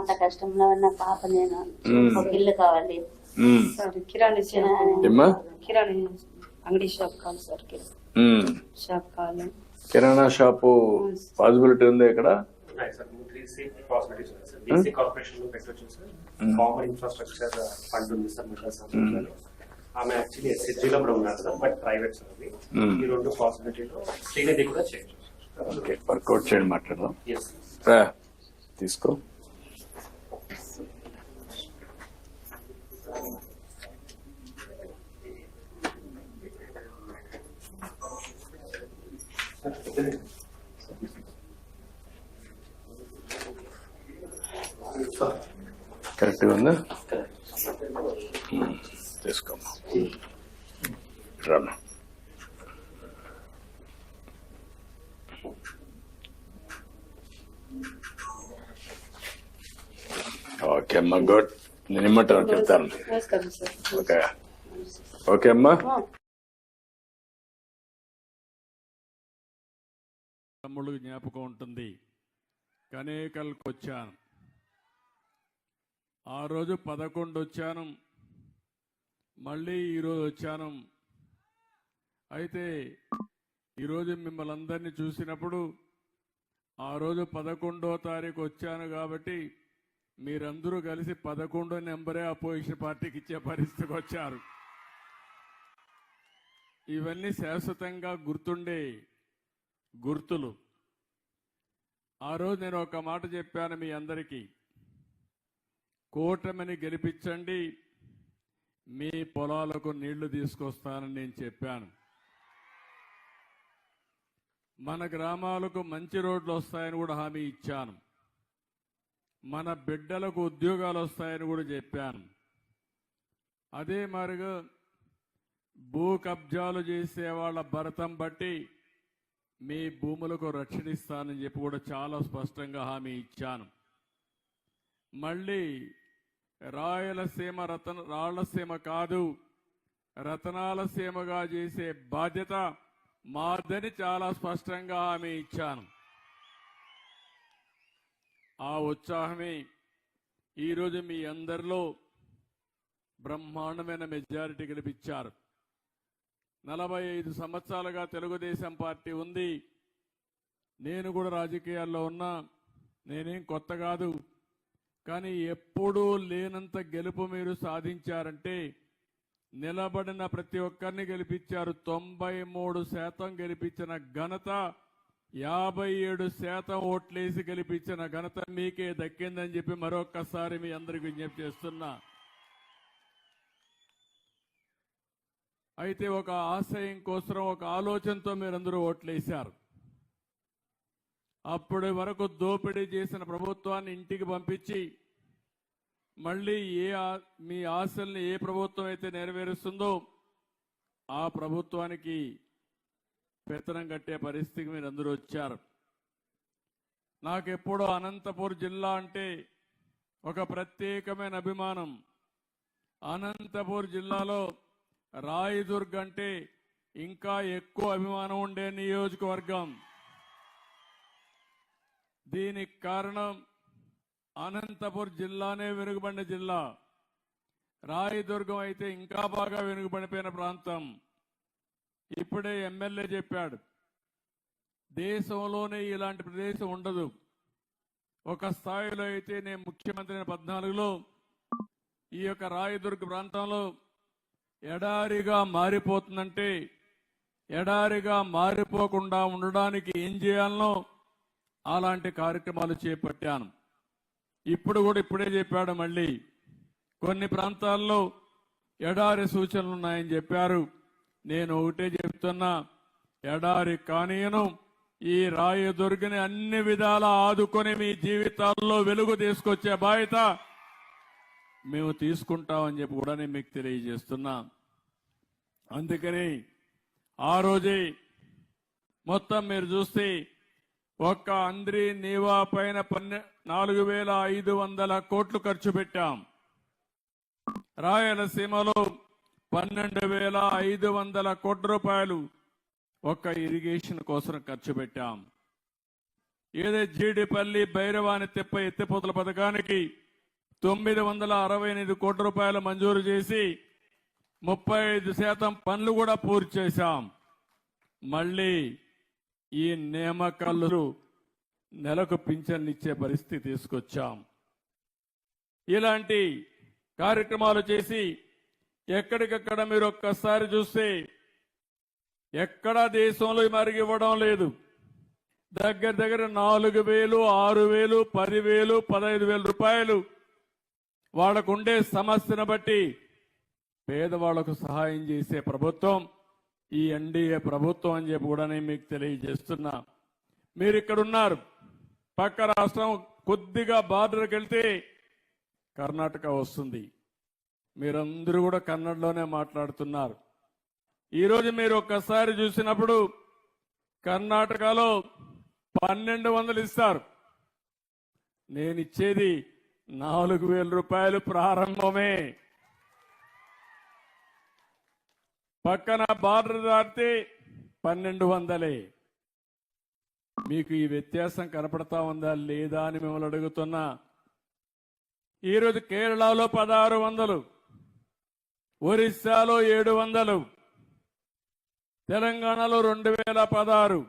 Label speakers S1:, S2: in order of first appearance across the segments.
S1: అంత కష్టంలో ఉన్న పాప నేను. ఒక ఇల్లు కావాలి.
S2: సార్ కిరాణి
S1: చిన్న
S3: ఏమ్మా?
S2: కిరాణి అంగడి షాప్ కావాలి సార్ కిరా-
S3: ఉమ్,
S2: షాప్ కావాలి.
S3: కిరాణా షాపు పాసిబిలిటీ ఉంది ఇక్కడ?
S4: ఉన్నాయి సార్ త్రీ సి పాసిబిలిటీస్ ఉన్నాయి సార్ డీసీ కార్పొరేషన్లో పెట్టొచ్చు సార్ కామన్ ఇన్ఫ్రాస్ట్రక్చర్ ఫండ్ ఉంది సార్ మిగతా సంస్థలలో ఆమె యాక్చువల్లీ ఎస్హెచ్జి లో కూడా ఉన్నారు సార్ బట్ ప్రైవేట్ సార్ అది.
S3: Hmm.
S4: ఈ రెండు పాసిబిలిటీలో శ్రీనిధి కూడా చేయొచ్చు
S3: ఓకే వర్కౌట్ చేయండి మాట్లాడదాం.
S4: ఎస్
S3: రా, తీసుకో. కరెక్ట్గా ఉందా? తీసుకోమ్మా. రామ్మా. ఓకే అమ్మా గుడ్. నేను ఇమ్మంటాను చెప్తాను. ఓకే. ఓకే అమ్మా.
S5: తమ్ముడు జ్ఞాపకం ఉంటుంది. కనేకల్కి వచ్చాను. ఆ రోజు పదకొండు వచ్చాను. మళ్ళీ ఈరోజు వచ్చాను. అయితే ఈరోజు మిమ్మల్ని అందరినీ చూసినప్పుడు ఆ రోజు పదకొండో తారీఖు వచ్చాను కాబట్టి మీరందరూ కలిసి పదకొండో నెంబరే అపోజిషన్ పార్టీకి ఇచ్చే పరిస్థితికి వచ్చారు. ఇవన్నీ శాశ్వతంగా గుర్తుండే గుర్తులు. ఆ రోజు నేను ఒక మాట చెప్పాను మీ అందరికీ. కూటమిని గెలిపించండి మీ పొలాలకు నీళ్ళు తీసుకొస్తానని నేను చెప్పాను. మన గ్రామాలకు మంచి రోడ్లు వస్తాయని కూడా హామీ ఇచ్చాను. మన బిడ్డలకు ఉద్యోగాలు వస్తాయని కూడా చెప్పాను. అదే మరిగా భూ కబ్జాలు చేసే వాళ్ళ భరతం బట్టి మీ భూములకు రక్షణ ఇస్తానని చెప్పి కూడా చాలా స్పష్టంగా హామీ ఇచ్చాను. మళ్ళీ రాయలసీమ రతన రాళ్ళసీమ కాదు రతనాల సీమగా చేసే బాధ్యత మాదని చాలా స్పష్టంగా హామీ ఇచ్చాను. ఆ ఉత్సాహమే ఈరోజు మీ అందరిలో బ్రహ్మాండమైన మెజారిటీ గెలిపించారు నలభై ఐదు సంవత్సరాలుగా తెలుగుదేశం పార్టీ ఉంది. నేను కూడా రాజకీయాల్లో ఉన్నా నేనేం కొత్త కాదు. కానీ ఎప్పుడూ లేనంత గెలుపు మీరు సాధించారంటే నిలబడిన ప్రతి ఒక్కరిని గెలిపించారు. తొంభై మూడు శాతం గెలిపించిన ఘనత యాభై ఏడు శాతం ఓట్లేసి గెలిపించిన ఘనత మీకే దక్కిందని చెప్పి మరొక్కసారి మీ అందరికి విజ్ఞప్తి చేస్తున్నా. అయితే ఒక ఆశయం కోసం ఒక ఆలోచనతో మీరందరూ ఓట్లేశారు. అప్పటి వరకు దోపిడీ చేసిన ప్రభుత్వాన్ని ఇంటికి పంపించి మళ్ళీ ఏ ఆ- మీ ఆశల్ని ఏ ప్రభుత్వం అయితే నెరవేరుస్తుందో ఆ ప్రభుత్వానికి పెత్తనం కట్టే పరిస్థితికి మీరు అందరూ వచ్చారు. నాకెప్పుడో అనంతపూర్ జిల్లా అంటే ఒక ప్రత్యేకమైన అభిమానం. అనంతపూర్ జిల్లాలో రాయదుర్గ్ అంటే ఇంకా ఎక్కువ అభిమానం ఉండే నియోజకవర్గం. దీనికి కారణం అనంతపూర్ జిల్లానే వెనుకబడిన జిల్లా. రాయదుర్గం అయితే ఇంకా బాగా వెనుకబడిపోయిన ప్రాంతం. ఇప్పుడే ఎమ్మెల్యే చెప్పాడు దేశంలోనే ఇలాంటి ప్రదేశం ఉండదు. ఒక స్థాయిలో అయితే నేను ముఖ్యమంత్రి పద్నాలుగులో ఈ యొక్క రాయదుర్గ ప్రాంతంలో ఎడారిగా మారిపోతుందంటే ఎడారిగా మారిపోకుండా ఉండడానికి ఏం చేయాలనో అలాంటి కార్యక్రమాలు చేపట్టాను. ఇప్పుడు కూడా ఇప్పుడే చెప్పాడు మళ్ళీ. కొన్ని ప్రాంతాల్లో ఎడారి సూచనలు ఉన్నాయని చెప్పారు. నేను ఒకటే చెప్తున్నా ఎడారి కానీయను ఈ రాయదుర్గని అన్ని విధాల ఆదుకొని మీ జీవితాల్లో వెలుగు తీసుకొచ్చే బాధ్యత మేము తీసుకుంటామని చెప్పి కూడా నేను మీకు తెలియజేస్తున్నా. అందుకని ఆ రోజే మొత్తం మీరు చూస్తే ఒక్క అంద్రి నీవా పైన పన్నె నాలుగు వేల ఐదు వందల కోట్లు ఖర్చు పెట్టాం. రాయలసీమలో పన్నెండు వేల ఐదు వందల కోట్ల రూపాయలు ఒక్క ఇరిగేషన్ కోసం ఖర్చు పెట్టాం. ఏదే జీడిపల్లి భైరవాని తెప్ప ఎత్తిపోతల పథకానికి తొమ్మిది వందల అరవై ఎనిమిది కోట్ల రూపాయలు మంజూరు చేసి ముప్పై ఐదు శాతం పనులు కూడా పూర్తి చేశాం. మళ్ళీ ఈ నియామకాలు నెలకు పింఛన్లు ఇచ్చే పరిస్థితి తీసుకొచ్చాం. ఇలాంటి కార్యక్రమాలు చేసి ఎక్కడికక్కడ మీరు ఒక్కసారి చూస్తే ఎక్కడా దేశంలో మరిగి ఇవ్వడం లేదు. దగ్గర దగ్గర నాలుగు వేలు ఆరు వేలు పదివేలు పదహైదు వేల రూపాయలు వాళ్ళకుండే సమస్యను బట్టి పేదవాళ్ళకు సహాయం చేసే ప్రభుత్వం ఈ ఎన్డీఏ ప్రభుత్వం అని చెప్పి కూడా నేను మీకు తెలియజేస్తున్నా. మీరు ఇక్కడ ఉన్నారు పక్క రాష్ట్రం కొద్దిగా బార్డర్కి వెళ్తే కర్ణాటక వస్తుంది. మీరందరూ కూడా కన్నడలోనే మాట్లాడుతున్నారు. ఈరోజు మీరు ఒక్కసారి చూసినప్పుడు కర్ణాటకలో పన్నెండు వందలు ఇస్తారు. నేను ఇచ్చేది నాలుగు వేల రూపాయలు ప్రారంభమే. పక్కన బార్డర్ దాటితే పన్నెండు వందలే. మీకు ఈ వ్యత్యాసం కనపడతా ఉందా లేదా అని మిమ్మల్ని అడుగుతున్నా. ఈరోజు కేరళలో పదహారు వందలు ఒరిస్సాలో ఏడు వందలు తెలంగాణలో రెండు వేల పదహారు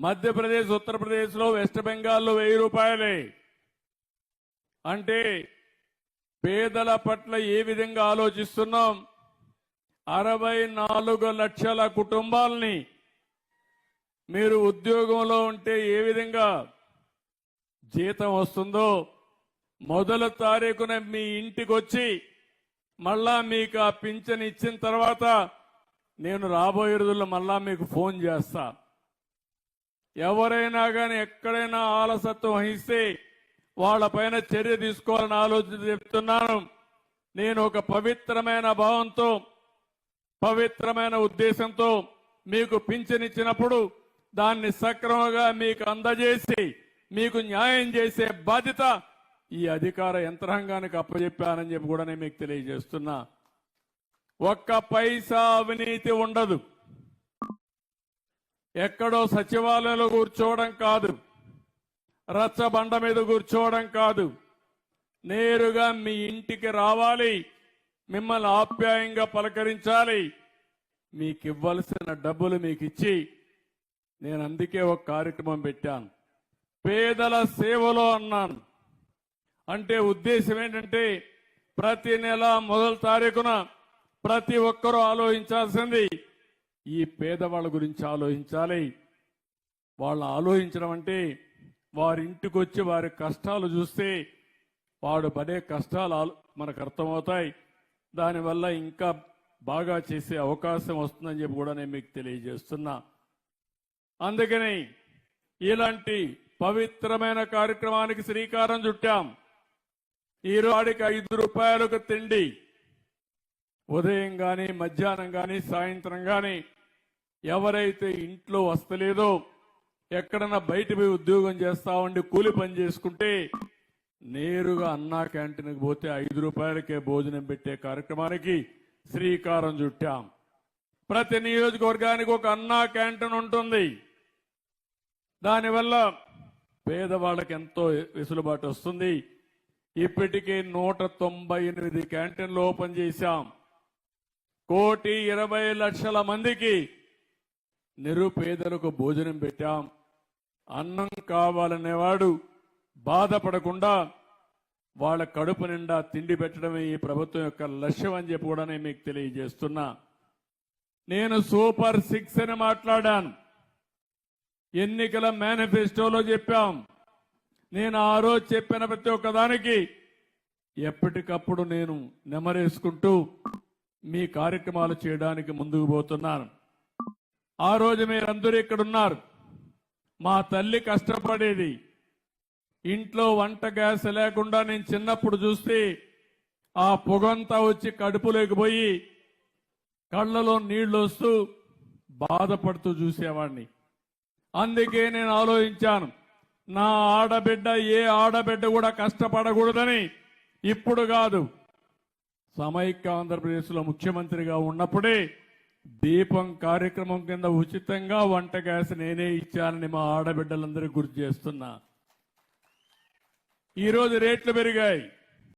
S5: మధ్యప్రదేశ్ ఉత్తరప్రదేశ్లో వెస్ట్ బెంగాల్లో వెయ్యి రూపాయలే. అంటే పేదల పట్ల ఏ విధంగా ఆలోచిస్తున్నాం? అరవై నాలుగు లక్షల కుటుంబాలని మీరు ఉద్యోగంలో ఉంటే ఏ విధంగా జీతం వస్తుందో మొదల తారీఖున మీ ఇంటికి వచ్చి మళ్ళా మీకు ఆ పింఛన్ ఇచ్చిన తర్వాత నేను రాబోయే రోజుల్లో మళ్ళా మీకు ఫోన్ చేస్తా. ఎవరైనా కానీ ఎక్కడైనా ఆలసత్వం వహిస్తే వాళ్ళపైన చర్య తీసుకోవాలని ఆలోచన చెప్తున్నాను. నేను ఒక పవిత్రమైన భావంతో పవిత్రమైన ఉద్దేశంతో మీకు పింఛనిచ్చినప్పుడు దాన్ని సక్రమంగా మీకు అందజేసి మీకు న్యాయం చేసే బాధ్యత ఈ అధికార యంత్రాంగానికి అప్పచెప్పానని చెప్పి కూడా నేను మీకు తెలియజేస్తున్నా. ఒక్క పైసా అవినీతి ఉండదు. ఎక్కడో సచివాలయంలో కూర్చోవడం కాదు. రచ్చబండ మీద కూర్చోవడం కాదు. నేరుగా మీ ఇంటికి రావాలి. మిమ్మల్ని ఆప్యాయంగా పలకరించాలి. మీకు ఇవ్వాల్సిన డబ్బులు మీకు ఇచ్చి నేను అందుకే ఒక కార్యక్రమం పెట్టాను. పేదల సేవలో అన్నాను. అంటే ఉద్దేశం ఏంటంటే ప్రతి నెల మొదటి తారీఖున ప్రతి ఒక్కరూ ఆలోచించాల్సింది ఈ పేదవాళ్ళ గురించి ఆలోచించాలి. వాళ్ళు ఆలోచించడం అంటే వారి ఇంటికి వచ్చి వారి కష్టాలు చూస్తే వాడు పడే కష్టాలు మనకు అర్థమవుతాయి. దానివల్ల ఇంకా బాగా చేసే అవకాశం వస్తుందని చెప్పి కూడా నేను మీకు తెలియజేస్తున్నా. అందుకని ఇలాంటి పవిత్రమైన కార్యక్రమానికి శ్రీకారం చుట్టాం. ఈరోడికి ఐదు రూపాయలకు తిండి. ఉదయం కానీ మధ్యాహ్నం కానీ సాయంత్రం కానీ ఎవరైతే ఇంట్లో వస్తలేదో ఎక్కడన్నా బయట పోయి ఉద్యోగం చేస్తా ఉండి కూలి పని చేసుకుంటే నేరుగా అన్నా క్యాంటీన్కి పోతే ఐదు రూపాయలకే భోజనం పెట్టే కార్యక్రమానికి శ్రీకారం చుట్టాం. ప్రతి నియోజకవర్గానికి ఒక అన్నా క్యాంటీన్ ఉంటుంది. దానివల్ల పేదవాళ్ళకి ఎంతో వెసులుబాటు వస్తుంది. ఇప్పటికే నూట తొంభై ఎనిమిది క్యాంటీన్లు ఓపెన్ చేశాం. కోటి ఇరవై లక్షల మందికి నిరుపేదలకు భోజనం పెట్టాం. అన్నం కావాలనేవాడు బాధపడకుండా వాళ్ళ కడుపు నిండా తిండి పెట్టడమే ఈ ప్రభుత్వం యొక్క లక్ష్యం అని చెప్పి కూడా నేను మీకు తెలియజేస్తున్నా. నేను సూపర్ సిక్స్ అని మాట్లాడాను. ఎన్నికల మేనిఫెస్టోలో చెప్పాం. నేను ఆ రోజు చెప్పిన ప్రతి ఒక్కదానికి ఎప్పటికప్పుడు నేను నెమరేసుకుంటూ మీ కార్యక్రమాలు చేయడానికి ముందుకు పోతున్నాను. ఆ రోజు మీరందరూ ఇక్కడ ఉన్నారు మా తల్లి కష్టపడేది. ఇంట్లో వంట గ్యాస్ లేకుండా నేను చిన్నప్పుడు చూస్తే ఆ పొగంతా వచ్చి కడుపులోకి పోయి కళ్ళలో నీళ్ళు వస్తూ బాధపడుతూ చూసేవాడిని అందుకే నేను ఆలోచించాను నా ఆడబిడ్డ ఏ ఆడబిడ్డ కూడా కష్టపడకూడదని. ఇప్పుడు కాదు సమైక్య ఆంధ్రప్రదేశ్లో ముఖ్యమంత్రిగా ఉన్నప్పుడే దీపం కార్యక్రమం కింద ఉచితంగా వంట గ్యాస్ నేనే ఇచ్చానని మా ఆడబిడ్డలందరికీ గుర్తు చేస్తున్నా. ఈరోజు రేట్లు పెరిగాయి.